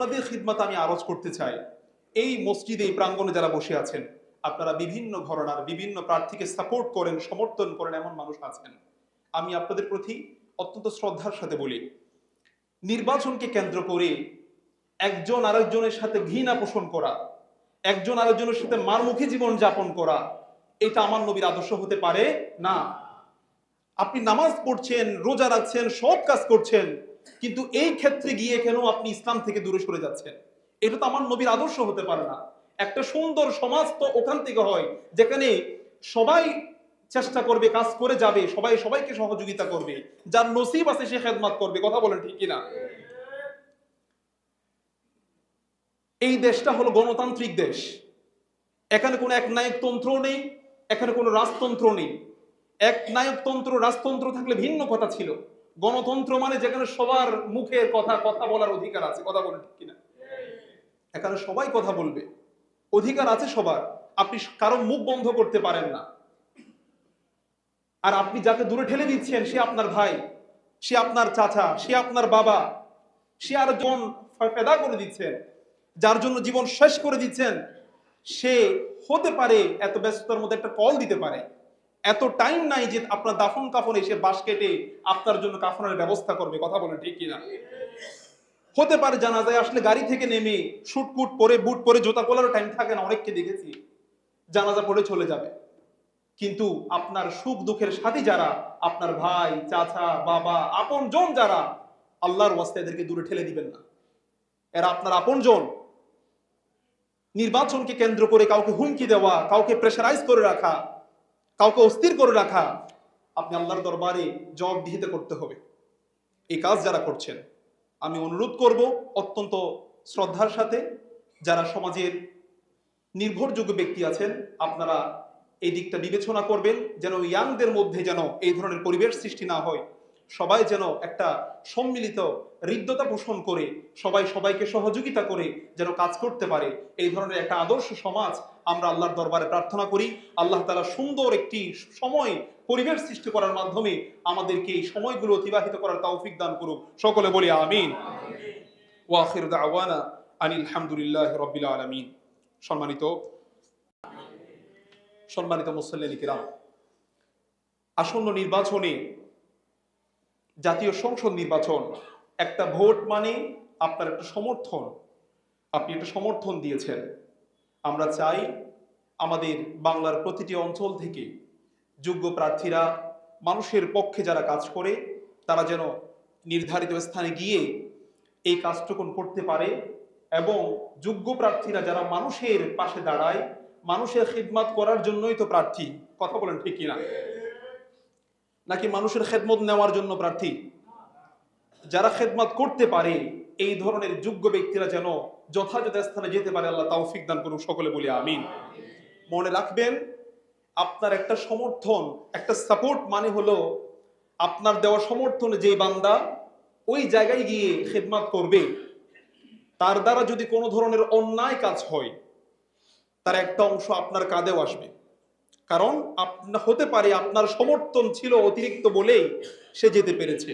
আপনাদের খিদমত আমি আরজ করতে চাই। এই মসজিদে, এই প্রাঙ্গণে যারা বসে আছেন, আপনারা বিভিন্ন ঘরনার বিভিন্ন প্রার্থীকে সাপোর্ট করেন, সমর্থন করেন, এমন মানুষ আছেন। আমি আপনাদের প্রতি অত্যন্ত শ্রদ্ধার সাথে বলি, নির্বাচনকে কেন্দ্র করে একজন আরেকজনের সাথে ঘৃণা পোষণ করা, একজন আরেকজনের সাথে মারমুখী জীবন যাপন করা, এটা আমার নবীর আদর্শ হতে পারে না। আপনি নামাজ পড়ছেন, রোজা রাখছেন, সব কাজ করছেন কিন্তু এই ক্ষেত্রে গিয়ে কেন আপনি ইসলাম থেকে দূরে সরে যাচ্ছেন? এটা তো আমার নবীর আদর্শ হতে পারে না। একটা সুন্দর সমাজ তো ওখান থেকে হয়, যেখানে সবাই চেষ্টা করবে, কাজ করে যাবে, সবাই সবাইকে সহযোগিতা করবে। যার নসিব আছে সে খেদমাত করবে, কথা বলেন ঠিক কিনা? এই দেশটা হলো গণতান্ত্রিক দেশ। এখানে কোনো এক নায়কতন্ত্র নেই, এখানে কোনো রাজতন্ত্র নেই। এক নায়কতন্ত্র, রাজতন্ত্র থাকলে ভিন্ন কথা ছিল। গণতন্ত্র মানে যেখানে সবার মুখের কথা কথা বলার অধিকার আছে। কথা ঠিক কিনা? এখানে সবাই কথা বলবে। অধিকার আছে সবার। আপনি কারও মুখ বন্ধ করতে পারেন না। আর আপনি যাকে দূরে ঠেলে দিচ্ছেন, সে আপনার ভাই, সে আপনার চাচা, সে আপনার বাবা, সে আর জীবন ফেদা করে দিচ্ছেন, যার জন্য জীবন শেষ করে দিচ্ছেন, সে হতে পারে, এত ব্যস্ততার মধ্যে একটা কল দিতে পারে। এত টাইম নাই যে আপনার দাফন কাফন এসে বাস কেটে আপনার জন্য কাফনের ব্যবস্থা করবে, কথা বলেন ঠিক কিনা? হতে পারে জানাজায় আসলে গাড়ি থেকে নেমে শুটকুট পরে বুট পরে জুতা পরারও টাইম থাকে না, অনেককে দেখেছি। জানাজা পড়ে চলে যাবে। কিন্তু আপনার সুখ দুঃখের সাথী যারা, আপনার ভাই, চাচা, বাবা আপন জন যারা, আল্লাহর ওয়াস্তে এদেরকে দূরে ঠেলে দিবেন না। এরা আপনার আপন জন নির্বাচনকে কেন্দ্র করে কাউকে হুমকি দেওয়া, কাউকে প্রেশারাইজ করে রাখা কাউকে অস্থির করে রাখা আপনি আল্লাহর দরবারে জবাবদিহিতে করতে হবে। এই কাজ যারা করছেন, আমি অনুরোধ করব অত্যন্ত শ্রদ্ধার সাথে, যারা সমাজের নির্ভরযোগ্য ব্যক্তি আছেন, আপনারা এই দিকটা বিবেচনা করবেন যেন ইয়াংদের মধ্যে যেন এই ধরনের পরিবেশ সৃষ্টি না হয়। সবাই যেন একটা সম্মিলিত হৃদ্যতা পোষণ করে, সবাই সবাইকে সহযোগিতা করে যেন কাজ করতে পারে। এই ধরনের একটা আদর্শ সমাজ আমরা আল্লাহর দরবারে প্রার্থনা করি। আল্লাহ তালা সুন্দর একটি সময়, পরিবেশ সৃষ্টি করার মাধ্যমে আমাদেরকে এই সময়গুলো অতিবাহিত করার তৌফিক দান করুক। সকলে বলি আমিন। ওয়াখির দাওয়ানা আনিল হামদুলিল্লাহ রবিল আলমিন। সম্মানিত সম্মানিত মুসল্লিন আসন্ন নির্বাচনে জাতীয় সংসদ নির্বাচন। একটা ভোট মানে আপনার একটা সমর্থন। আপনি একটা সমর্থন দিয়েছেন। আমরা চাই আমাদের বাংলার প্রতিটি অঞ্চল থেকে যোগ্য প্রার্থীরা, মানুষের পক্ষে যারা কাজ করে, তারা যেন নির্ধারিত স্থানে গিয়ে এই কাজটুকুন করতে পারে এবং যোগ্য প্রার্থীরা যারা মানুষের পাশে দাঁড়ায়, মানুষের খিদমাত করার জন্যই তো প্রার্থী। কথা বলেন ঠিক কিনা? নাকি মানুষের খেদমত নেওয়ার জন্য প্রার্থী? যারা খেদমত করতে পারে, এই ধরনের যোগ্য ব্যক্তিরা যেন যথাযথ স্থানে যেতে পারে, আল্লাহ তৌফিক দান করুন সকলে বলি আমিন। মনে রাখবেন, আপনার একটা সমর্থন, একটা সাপোর্ট মানে হলো, আপনার দেওয়া সমর্থনে যে বান্দা ওই জায়গায় গিয়ে খেদমাত করবে, তার দ্বারা যদি কোনো ধরনের অন্যায় কাজ হয়, তার একটা অংশ আপনার কাঁধেও আসবে। কারণ হতে পারে আপনার সমর্থন ছিল অতিরিক্ত বলেই সে যেতে পেরেছে।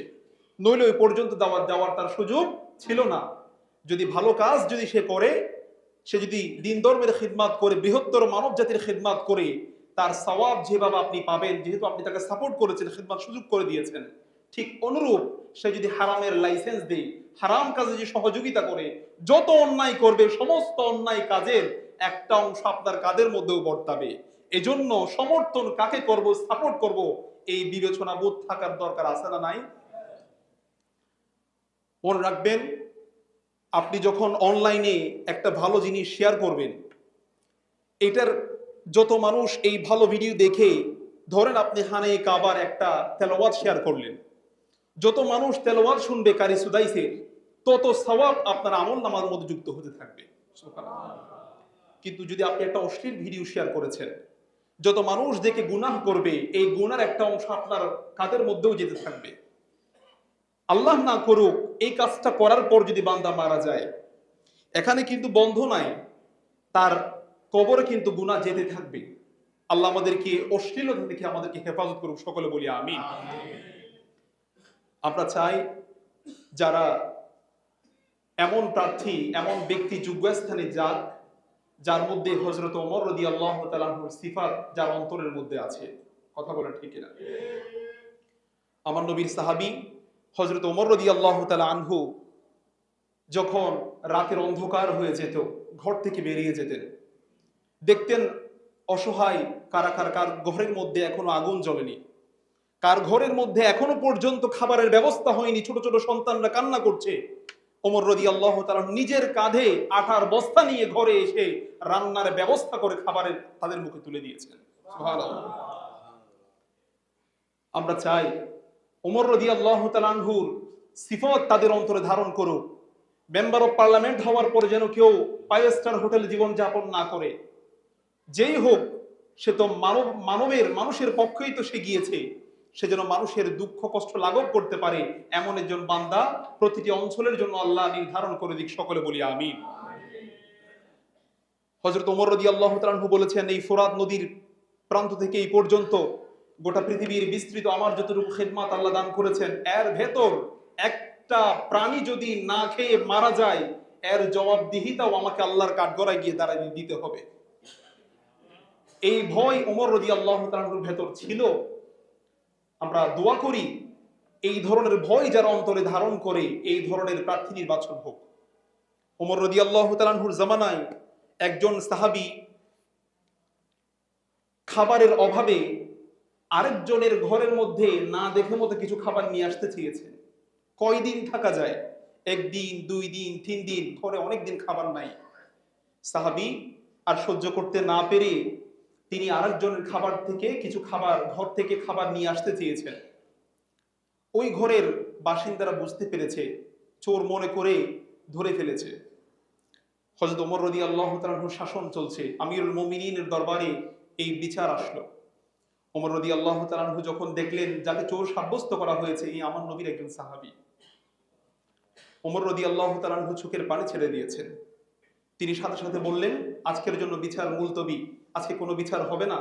নইলে ওই পর্যন্ত যাওয়ার যাওয়ার তার সুযোগ ছিল না। যদি ভালো কাজ যদি সে করে, সে যদি দিন ধর্মের খিদমাত করে, বৃহত্তর মানব জাতির খিদমাত করে, তার সওয়াব যেভাবে আপনি পাবেন, যেহেতু আপনি তাকে সাপোর্ট করেছেন, খিদমাত সুযোগ করে দিয়েছেন, ঠিক অনুরূপ সে যদি হারামের লাইসেন্স দেয়, হারাম কাজে যে সহযোগিতা করে, যত অন্যায় করবে, সমস্ত অন্যায় কাজের একটা অংশ আপনার কাদের মধ্যেও বর্তাবে। এজন্য সমর্থন কাকে করব সাপোর্ট করব? এই বিবেচনা বোধ থাকার দরকার আছে না নাই? মনে রাখবেন, আপনি যখন অনলাইনে একটা ভালো জিনিস শেয়ার করবেন, এটার যত মানুষ এই ভালো ভিডিও দেখে, ধরেন আপনি হানে কাবার একটা তেলাওয়াত শেয়ার করলেন, যত মানুষ তেলাওয়াত শুনবে কারি সুদাইসের তত সওয়াব আপনার আমল নামার মধ্যে যুক্ত হতে থাকবে। কিন্তু যদি আপনি একটা অশ্লীল ভিডিও শেয়ার করেছেন যত মানুষ দেখে গুনাহ করবে, এই গুনার একটা অংশ আপনার কাদের মধ্যেও যেতে থাকবে। আল্লাহ না করুক, এই কাজটা করার পর যদি বান্দা মারা যায়, এখানে কিন্তু বন্ধ নাই, তার কবরে কিন্তু গুনাহ যেতে থাকবে। আল্লাহ আমাদেরকে অশ্লীলতা থেকে আমাদেরকে হেফাজত করুক, সকলে বলি আমি আমরা চাই যারা এমন প্রার্থী, এমন ব্যক্তি যোগ্যস্থানে যাক যার মধ্যে হজরত ওমর রদি আল্লাহ তালাহুর যার অন্তরের মধ্যে আছে। কথা বলে ঠিক না আমার নবীর সাহাবি হজরত ওমর রদি আল্লাহ তালা আনহু যখন রাতের অন্ধকার হয়ে যেত, ঘর থেকে বেরিয়ে যেতেন, দেখতেন অসহায় কারা কার কার ঘরের মধ্যে এখনও আগুন জ্বলেনি। কার ঘরের মধ্যে এখনও পর্যন্ত খাবারের ব্যবস্থা হয়নি, ছোট ছোট সন্তানরা কান্না করছে। ওমর রদি আল্লাহ তালা নিজের কাঁধে আটার বস্তা নিয়ে ঘরে এসে রান্নার ব্যবস্থা করে খাবারের তাদের মুখে তুলে দিয়েছেন। আমরা চাই ওমর রদি আল্লাহ তালানহুর সিফত তাদের অন্তরে ধারণ করুক। মেম্বার অফ পার্লামেন্ট হওয়ার পরে যেন কেউ ফাইভ স্টার হোটেলে জীবন যাপন না করে। যেই হোক, সে তো মানব, মানবের, মানুষের পক্ষেই তো সে গিয়েছে। সে যেন মানুষের দুঃখ, কষ্ট লাঘব করতে পারে এমন একজন বান্দা প্রতিটি অঞ্চলের জন্য আল্লাহ নির্ধারণ করে দিক, সকলে বলি আমি হজরত ওমর রদি আল্লাহ তালাহু বলেছেন, এই ফোরাত নদীর প্রান্ত থেকে এই পর্যন্ত গোটা পৃথিবীর বিস্তৃত আমার যতটুকু খেদমাত আল্লাহ দান করেছেন, এর ভেতর একটা প্রাণী যদি না খেয়ে মারা যায়, এর জবাবদিহিতাও আমাকে আল্লাহর কাঠগড়ায় গিয়ে দাঁড়ায় দিতে হবে। এই ভয় ওমর রদি আল্লাহ তালাহুর ভেতর ছিল। আমরা দোয়া করি, এই ধরনের ভয় যারা অন্তরে ধারণ করে, এই ধরনের প্রার্থী নির্বাচন হোক। ওমর রদি আল্লাহ তালাহুর জামানায় একজন সাহাবি খাবারের অভাবে আরেকজনের ঘরের মধ্যে না দেখে মতো কিছু খাবার নিয়ে আসতে চেয়েছেন কয়দিন থাকা যায়? একদিন, দুই দিন, তিন দিন, ঘরে অনেক দিন খাবার নাই। সাহাবি আর সহ্য করতে না পেরে তিনি আরেকজনের খাবার থেকে, কিছু খাবার, ঘর থেকে খাবার নিয়ে আসতে চেয়েছেন। ওই ঘরের বাসিন্দারা বুঝতে পেরেছে, চোর মনে করে ধরে ফেলেছে। হজরত ওমর রদি আল্লাহ শাসন চলছে। আমিরুল মোমিনের দরবারে এই বিচার আসলো। ওমর রদি আল্লাহ তালাহু যখন দেখলেন যাকে চোর সাব্যস্ত করা হয়েছে, এই আমার নবীর একজন সাহাবি। ওমর রদি আল্লাহ তালাহু চোখের পানি ছেড়ে দিয়েছেন। তিনি সাথে সাথে বললেন, আজকের জন্য বিচার মুলতবি। আজকে কোনো বিচার হবে না।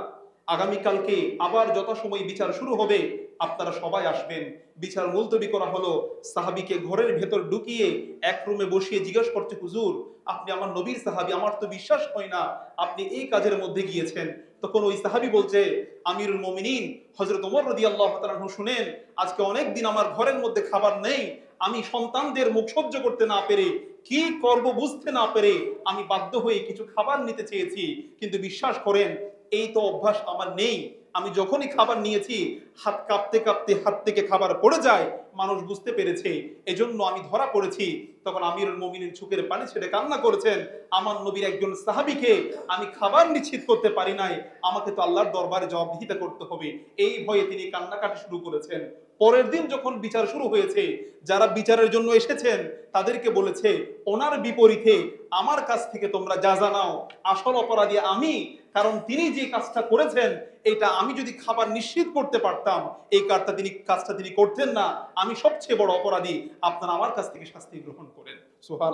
আগামীকালকে আবার যথাসময় বিচার শুরু হবে। আপনারা সবাই আসবেন। বিচার মুলতবি করা হলো। সাহাবিকে ঘরের ভেতর ঢুকিয়ে এক রুমে বসিয়ে জিজ্ঞেস করছে, হুজুর, আপনি আমার নবীর সাহাবি, আমার তো বিশ্বাস হয় না। আপনি এই কাজের মধ্যে গিয়েছেন। তখন ওই সাহাবি বলছে, আমিরুল মমিনিন হজরত ওমর রদি আল্লাহ শুনেন, আজকে অনেক দিন আমার ঘরের মধ্যে খাবার নেই। আমি সন্তানদের মুখ সহ্য করতে না পেরে কি করব বুঝতে না পেরে আমি বাধ্য হয়ে কিছু খাবার নিতে চেয়েছি। কিন্তু বিশ্বাস করেন, এই তো অভ্যাস আমার নেই। আমি যখনই খাবার নিয়েছি, হাত কাঁপতে কাঁপতে হাত থেকে খাবার পড়ে যায়, মানুষ বুঝতে পেরেছে। এজন্য আমি ধরা পড়েছি। তখন আমিরুল মমিনের চোখের পানি ছেড়ে কান্না করেছেন, আমার নবীর একজন সাহাবিকে আমি খাবার নিশ্চিত করতে পারি নাই। আমাকে তো আল্লাহর দরবারে জবাবদিহিতা করতে হবে। এই ভয়ে তিনি কান্নাকাটি শুরু করেছেন। পরের দিন যখন বিচার শুরু হয়েছে, যারা বিচারের জন্য এসেছেন, তাদেরকে বলেছে, ওনার বিপরীতে আমার কাছ থেকে তোমরা যা জানাও আসল অপরাধী আমি, কারণ তিনি যে কাজটা করেছেন, এটা আমি যদি খাবার নিশ্চিত করতে পারতাম, এই কাজটা তিনি কাজটা তিনি করতেন না। আমি সবচেয়ে বড় অপরাধী, আপনারা আমার কাছ থেকে শাস্তি গ্রহণ করেন। সোহার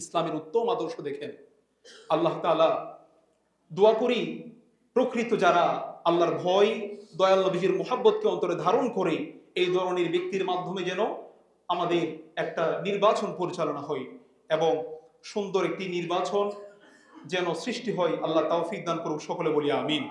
ইসলামের উত্তম আদর্শ দেখেন। আল্লাহ তাআলা দোয়া করি, প্রকৃত যারা আল্লাহর ভয়, দয়াল নবীজির মোহাব্বতকে অন্তরে ধারণ করে এই ধরনের ব্যক্তির মাধ্যমে যেন আমাদের একটা নির্বাচন পরিচালনা হয় এবং সুন্দর একটি নির্বাচন যেন সৃষ্টি হয়। আল্লাহ তাওফিক দান করুক সকলে বলি আমিন।